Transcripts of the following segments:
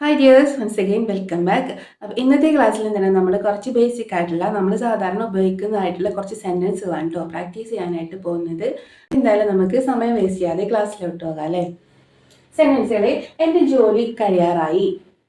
Hi dears once again welcome back അപ്പോൾ ഇന്നത്തെ ക്ലാസ്സിൽ തന്നെ നമ്മൾ കുറച്ച് ബേസിക് ആയിട്ടുള്ള നമ്മൾ സാധാരണ ഉപയോഗിക്കുന്നതായിട്ടുള്ള കുറച്ച് സെന്റൻസുകളാണ് കേട്ടോ പ്രാക്ടീസ് ചെയ്യാനായിട്ട് പോകുന്നത്. എന്തായാലും നമുക്ക് സമയം വേസ്റ്റ് ചെയ്യാതെ ക്ലാസ്സിലോട്ട് പോകാം അല്ലേ? സെന്റൻസുകളെ എന്റെ ജോലി കഴിയാറായി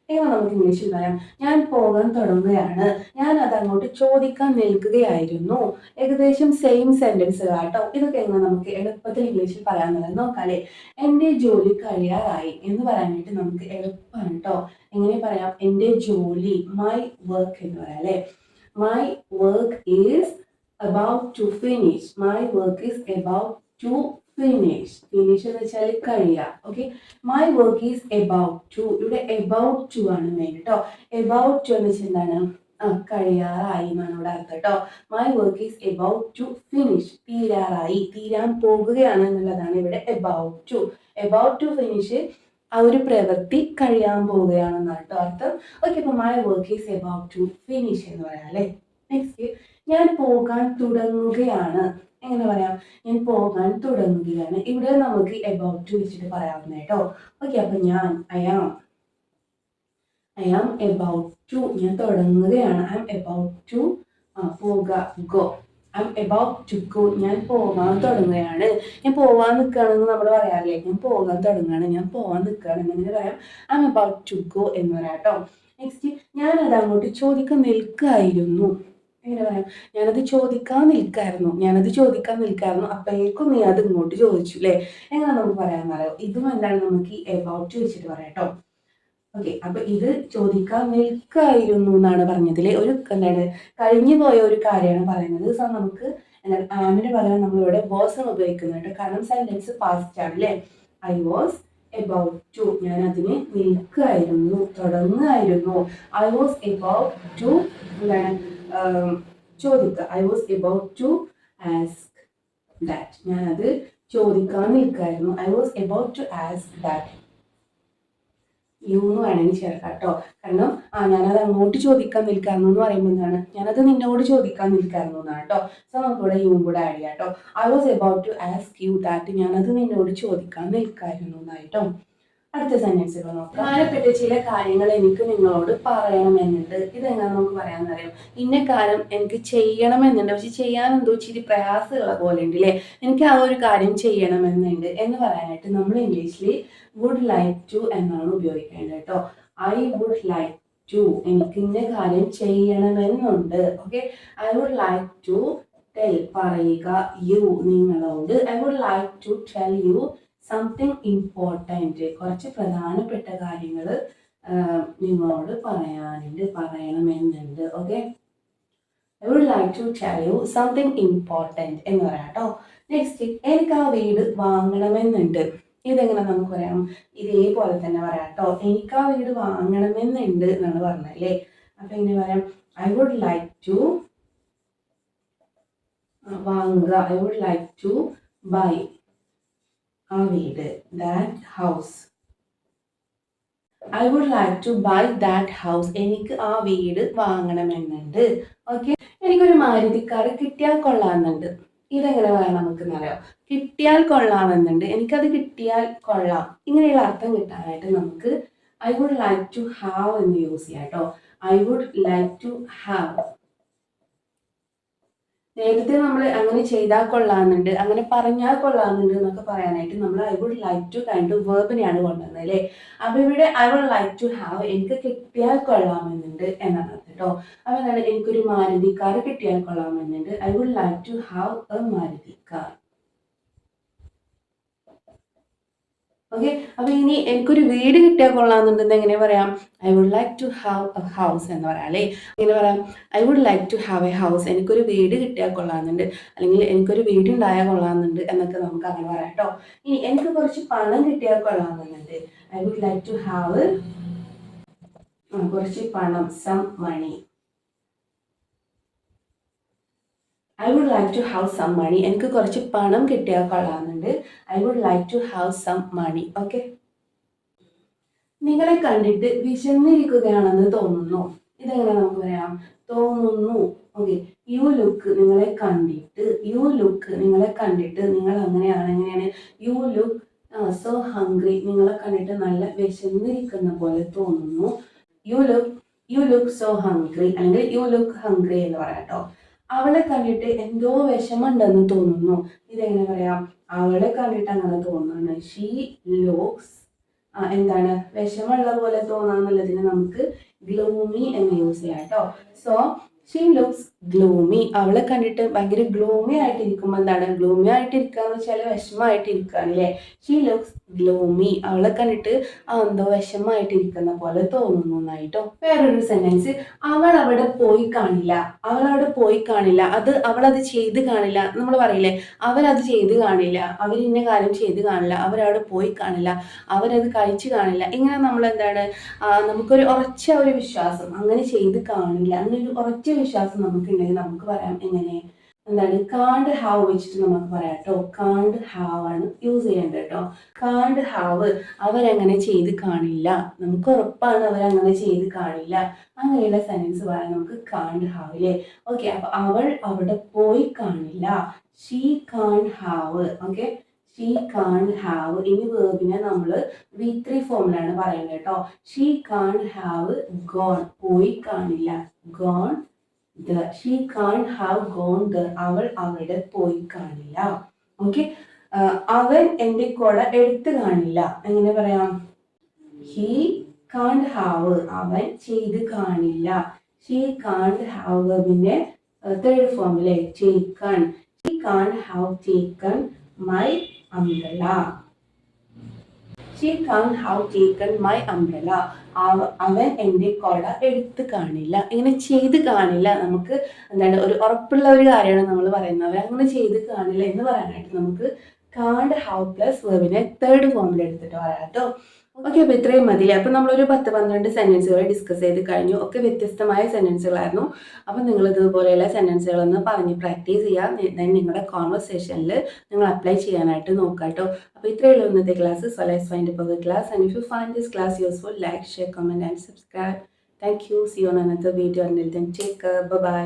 എങ്ങനെ നമുക്ക് ഇംഗ്ലീഷിൽ പറയാം. ഞാൻ പോകാൻ തുടങ്ങുകയാണ്. ഞാൻ അത് അങ്ങോട്ട് ചോദിക്കാൻ നിൽക്കുകയായിരുന്നു. ഏകദേശം സെയിം സെന്റൻസ് കേട്ടോ ഇതൊക്കെ എങ്ങനെ നമുക്ക് എളുപ്പത്തിൽ ഇംഗ്ലീഷിൽ പറയാമെന്നുള്ളത് നോക്കാല്ലേ എന്റെ ജോലി കഴിയാറായി എന്ന് പറയാനായിട്ട് നമുക്ക് എളുപ്പമാണ് കേട്ടോ എങ്ങനെ പറയാം? എന്റെ ജോലി മൈ വർക്ക് എന്ന് പറയാം അല്ലേ? My work is about to finish my work is about to finish finish എന്ന് വെച്ചാൽ കഴിയുക. Okay my work is about to ഇവിടെ എബൌട്ട് ടു ആണ് മെയിൻ കേട്ടോ എബൌട്ട് ടു എന്ന് വെച്ചാൽ എന്താണ്? ആ കഴിയാറായി എന്നാണ് അർത്ഥം കേട്ടോ my work is about to finish തീരാറായി. തീരാൻ പോകുകയാണ് എന്നുള്ളതാണ് ഇവിടെ about to about to finish ആ ഒരു പ്രവൃത്തി കഴിയാൻ പോവുകയാണെന്നാണ് കേട്ടോ അർത്ഥം. ഓക്കെ അപ്പൊ my work is about to finish എന്ന് പറയാം അല്ലേ? നെക്സ്റ്റ് ഞാൻ പോകാൻ തുടങ്ങുകയാണ്. എങ്ങനെ പറയാം? ഞാൻ പോകാൻ തുടങ്ങുകയാണ്. ഇവിടെ നമുക്ക് എബൌട്ട് ടു വെച്ചിട്ട് പറയാവുന്ന കേട്ടോ. ഓക്കെ അപ്പൊ ഞാൻ I'm I am about to ഞാൻ തുടങ്ങുകയാണ്. ഐ ആം എബൌട്ട് ടു പോക go I am about to go ഞാൻ പോകാൻ തുടങ്ങുകയാണ്. ഞാൻ പോകാൻ നിൽക്കുകയാണെന്ന് നമ്മൾ പറയാറില്ലേ? ഞാൻ പോകാൻ തുടങ്ങുകയാണ്. ഞാൻ പോകാൻ നിൽക്കുകയാണ്. എങ്ങനെ പറയാം? I am about to go എന്ന് പറയാം കേട്ടോ. നെക്സ്റ്റ് ഞാനത് അങ്ങോട്ട് ചോദിക്കാൻ നിൽക്കായിരുന്നു. എങ്ങനെ പറയാം? ഞാനത് ചോദിക്കാൻ നിൽക്കായിരുന്നു. ഞാനത് ചോദിക്കാൻ നിൽക്കായിരുന്നു. അപ്പോഴേക്കും നീ അത് ഇങ്ങോട്ട് ചോദിച്ചു അല്ലേ എങ്ങനെ നമുക്ക് പറയാമെന്നറിയോ? ഇതും എന്താണ് നമുക്ക് എബൌട്ട് ചോദിച്ചിട്ട് പറയാട്ടോ ഓക്കെ അപ്പൊ ഇത് ചോദിക്കാൻ നിൽക്കായിരുന്നു എന്നാണ് പറഞ്ഞതിൽ ഒരു എന്താണ് കഴിഞ്ഞു പോയ ഒരു കാര്യമാണ് പറയുന്നത്. സോ നമുക്ക് എന്താണ് ആമിന് പകരം നമ്മളിവിടെ വാസ് ആണ് ഉപയോഗിക്കുന്നത് കാരണം സെന്റൻസ് പാസ്റ്റ് ആണ് അല്ലേ ഐ വാസ് എബൌട്ട് ടു ഞാൻ അതിന് നിൽക്കായിരുന്നു തുടങ്ങുകയായിരുന്നു ഐ വാസ് എബൌട്ട് ടു എന്താണ് ചോദിക്കുക I was about to ask that ഞാനത് ചോദിക്കാൻ നിൽക്കായിരുന്നു. I was about to ask that you എന്ന് വേണമെങ്കിൽ ചേർക്കാം കേട്ടോ. കാരണം ആ ഞാനത് അങ്ങോട്ട് ചോദിക്കാൻ നിൽക്കായിരുന്നു എന്ന് പറയുമ്പോൾ എന്താണ്? ഞാനത് നിന്നോട് ചോദിക്കാൻ നിൽക്കായിരുന്നു എന്നാണ് കേട്ടോ. സോ നമുക്കിവിടെ യു കൂടെ ആഡ് ചെയ്യാം കേട്ടോ I was about to ask you that ഞാനത് നിന്നോട് ചോദിക്കാൻ നിൽക്കായിരുന്നു എന്നായിട്ടോ അടുത്ത സെന്റൻസുകൾ നോക്കാം. പ്രധാനപ്പെട്ട ചില കാര്യങ്ങൾ എനിക്ക് നിങ്ങളോട് പറയണമെന്നുണ്ട്. ഇതെങ്ങനെ നമുക്ക് പറയാമെന്നറിയാം? ഇന്ന കാര്യം എനിക്ക് ചെയ്യണമെന്നുണ്ട്. പക്ഷെ ചെയ്യാൻ എന്തോ ഇച്ചിരി പ്രയാസമുള്ള പോലെ ഉണ്ട് അല്ലേ എനിക്ക് ആ ഒരു കാര്യം ചെയ്യണമെന്നുണ്ട് എന്ന് പറയാനായിട്ട് നമ്മൾ ഇംഗ്ലീഷിൽ വുഡ് ലൈക്ക് ടു എന്നാണ് ഉപയോഗിക്കേണ്ടത് കേട്ടോ. ഐ വുഡ് ലൈക്ക് ടു എനിക്ക് ഇന്ന കാര്യം ചെയ്യണമെന്നുണ്ട്. Okay I would like to tell പറയുക യു നിങ്ങളോട്. I would like to tell you something important കുറച്ച് പ്രധാനപ്പെട്ട കാര്യങ്ങൾ നിങ്ങളോട് പറയാനുണ്ട് പറയണമെന്നുണ്ട് okay I would like to tell you something important എന്ന് പറയാം കേട്ടോ നെക്സ്റ്റ് എനിക്ക് ആ വീട് വാങ്ങണമെന്നുണ്ട്. ഇതെങ്ങനെ നമുക്ക് പറയാം ഇതേപോലെ തന്നെ പറയാം കേട്ടോ എനിക്ക് ആ വീട് വാങ്ങണമെന്നുണ്ട് എന്നാണ് പറഞ്ഞല്ലേ അപ്പൊ എങ്ങനെ പറയാം. ഐ വുഡ് ലൈക്ക് ടു വാങ്ങുക. I would like to buy ആ വീട് that house I would like to buy that house എനിക്ക് ആ വീട് വാങ്ങണമെന്നുണ്ട്. ഓക്കെ എനിക്കൊരു മാരുതി കാർ കിട്ടിയാൽ കൊള്ളാമെന്നുണ്ട്. ഇതെങ്ങനെ പറയാം നമുക്ക് എന്നറിയാം കിട്ടിയാൽ കൊള്ളാമെന്നുണ്ട്. എനിക്കത് കിട്ടിയാൽ കൊള്ളാം. ഇങ്ങനെയുള്ള അർത്ഥം കിട്ടാനായിട്ട് നമുക്ക് I would like to have എന്ന് യൂസ് ചെയ്യാം കേട്ടോ I would like to have നേരത്തെ നമ്മൾ അങ്ങനെ ചെയ്താൽ കൊള്ളാമെന്നുണ്ട് അങ്ങനെ പറഞ്ഞാൽ കൊള്ളാമെന്നുണ്ട് എന്നൊക്കെ പറയാനായിട്ട് നമ്മൾ I would like to kind വേർബിനെയാണ് കൊണ്ടുവന്നത് അല്ലേ? അപ്പൊ ഇവിടെ I would like to have എനിക്ക് കിട്ടിയാൽ കൊള്ളാമെന്നുണ്ട് എന്നാണ് കേട്ടോ. അപ്പൊ എന്താണ്? എനിക്കൊരു മാരുതി കാർ കിട്ടിയാൽ കൊള്ളാമെന്നുണ്ട്. I would like to have a Maruti car okay അപ്പൊ ഇനി എനിക്കൊരു വീട് കിട്ടിയാൽ കൊള്ളാമെന്നുണ്ടെന്ന് എങ്ങനെ പറയാം? I would like to have a house എന്ന് പറയാം അല്ലേ? എങ്ങനെ പറയാം? I would like to have a house എനിക്കൊരു വീട് കിട്ടിയാൽ കൊള്ളാമെന്നുണ്ട് അല്ലെങ്കിൽ എനിക്കൊരു വീട് ഉണ്ടായാൽ കൊള്ളാമെന്നുണ്ട് എന്നൊക്കെ നമുക്ക് അങ്ങനെ പറയാം കേട്ടോ. ഇനി എനിക്ക് കുറച്ച് പണം കിട്ടിയാൽ കൊള്ളാമെന്നുണ്ട് I would like to have കുറച്ച് പണം some money I would like to have some money എനിക്ക് കുറച്ച് പണം കിട്ടിയാൽ കൊള്ളാമെന്നുണ്ട് I would like to have some money okay നിങ്ങളെ കണ്ടിട്ട് വിശന്നിരിക്കുകയാണെന്ന് തോന്നുന്നു. ഇതെങ്ങനെ നമുക്ക് പറയാം? തോന്നുന്നു. ഓക്കെ യു ലുക്ക് നിങ്ങളെ കണ്ടിട്ട് യു ലുക്ക് നിങ്ങളെ കണ്ടിട്ട് നിങ്ങൾ അങ്ങനെയാണ് എങ്ങനെയാണ് യു ലുക്ക് സോ ഹംഗ്രി നിങ്ങളെ കണ്ടിട്ട് നല്ല വിശന്നിരിക്കുന്ന പോലെ തോന്നുന്നു. You look you look so hungry അല്ലെങ്കിൽ യു ലുക്ക് ഹംഗ്രി എന്ന് പറയാം കേട്ടോ. അവളെ കണ്ടിട്ട് എന്തോ വിഷമുണ്ടെന്ന് തോന്നുന്നു. ഇതെങ്ങനെ പറയാം? അവളെ കണ്ടിട്ട് അങ്ങനെ തോന്നുന്നു ഷീ ലോക്സ് എന്താണ്? വിഷമുള്ള പോലെ തോന്നാന്നുള്ളതിന് നമുക്ക് ഗ്ലൂമി എന്ന് യൂസ് ചെയ്യാം കേട്ടോ സോ ഷീ ലുക്സ് ഗ്ലൂമി അവളെ കണ്ടിട്ട് ഭയങ്കര ഗ്ലൂമി ആയിട്ടിരിക്കുമ്പോൾ എന്താണ്? ഗ്ലൂമി ആയിട്ടിരിക്കുക എന്ന് വെച്ചാൽ വിഷമമായിട്ടിരിക്കുകയാണ് അല്ലേ ഷീ ലുക്സ് ഗ്ലൂമി അവളെ കണ്ടിട്ട് ആ എന്തോ വിഷമമായിട്ടിരിക്കുന്ന പോലെ തോന്നുന്നു എന്നായിട്ടോ വേറൊരു സെന്റൻസ് അവൾ അവിടെ പോയി കാണില്ല. അവൾ അവിടെ പോയി കാണില്ല. അത് അവൾ അത് ചെയ്ത് കാണില്ല. നമ്മൾ പറയില്ലേ അവരത് ചെയ്ത് കാണില്ല. അവർ ഇന്ന കാര്യം ചെയ്ത് കാണില്ല. അവരവിടെ പോയി കാണില്ല. അവരത് കഴിച്ച് കാണില്ല. ഇങ്ങനെ നമ്മൾ എന്താണ് നമുക്കൊരു ഉറച്ച ഒരു വിശ്വാസം. അങ്ങനെ ചെയ്ത് കാണില്ല. അങ്ങനെ ഒരു ഉറച്ച വിശ്വാസം നമുക്കുണ്ടെങ്കിൽ നമുക്ക് പറയാം എങ്ങനെ? എന്താണ്? കാണ്ട് ഹാവ് വെച്ചിട്ട് നമുക്ക് പറയാം കേട്ടോ കാണ്ട് ഹാവ് ആണ് യൂസ് ചെയ്യേണ്ടത് കേട്ടോ കാണ്ട് ഹാവ് അവരങ്ങനെ ചെയ്ത് കാണില്ല. നമുക്ക് ഉറപ്പാണ് അവരങ്ങനെ ചെയ്ത് കാണില്ല. അങ്ങനെയുള്ള സെന്റൻസ് പറയാം നമുക്ക് കാണ്ട് ഹാവ് അല്ലേ ഓക്കെ അപ്പൊ അവൾ അവിടെ പോയി കാണില്ല. She can't have okay she can't have ഇനി വേർബിനെ നമ്മൾ വി ത്രീ ഫോമിലാണ് പറയുന്നത് കേട്ടോ ഷീ കാൺ ഹാവ് ഗോൺ പോയി കാണില്ല. Gone the she can't have gone the അവൾ അവിടെ പോയി കാണില്ല. ഓക്കെ അവൻ എന്റെ കൊട എടുത്തു കാണില്ല. എങ്ങനെ പറയാം? ഹീ കാൺ ഹാവ് അവൻ ചെയ്ത് കാണില്ല. ഷീ കാൺ ഹാവ് പിന്നെ third ഫോമിലെ taken she can't have taken my umbrella she can't have taken my umbrella. അവൻ എന്റെ കൊട എടുത്ത് കാണില്ല. ഇങ്ങനെ ചെയ്ത് കാണില്ല. നമുക്ക് എന്താണ് ഒരു ഉറപ്പുള്ള ഒരു കാര്യമാണ് നമ്മൾ പറയുന്നത്. അവൻ അങ്ങനെ ചെയ്ത് കാണില്ല എന്ന് പറയാനായിട്ട് നമുക്ക് കാണ്ട് ഹാവ് പ്ലസ് വെർബിനെ തേർഡ് ഫോമിൽ എടുത്തിട്ട് പറയാം കേട്ടോ. ഓക്കെ അപ്പോൾ ഇത്രയും മതി അപ്പോൾ നമ്മളൊരു പത്ത് പന്ത്രണ്ട് സെന്റൻസുകൾ ഡിസ്കസ് ചെയ്ത് കഴിഞ്ഞു. ഒക്കെ വ്യത്യസ്തമായ സെന്റൻസുകളായിരുന്നു അപ്പോൾ നിങ്ങൾ ഇതുപോലെയുള്ള സെന്റൻസുകളൊന്ന് പറഞ്ഞ് പ്രാക്ടീസ് ചെയ്യുക ദെൻ നിങ്ങളുടെ കോൺവെർസേഷനിൽ നിങ്ങൾ അപ്ലൈ ചെയ്യാനായിട്ട് നോക്കുക കേട്ടോ അപ്പോൾ ഇത്രയേ ഉള്ളൂ ഇന്നത്തെ ക്ലാസ് സോ ഫൈൻഡ് ഇപ്പോൾ class and if you find this class useful like share comment and subscribe thank you see on another video bye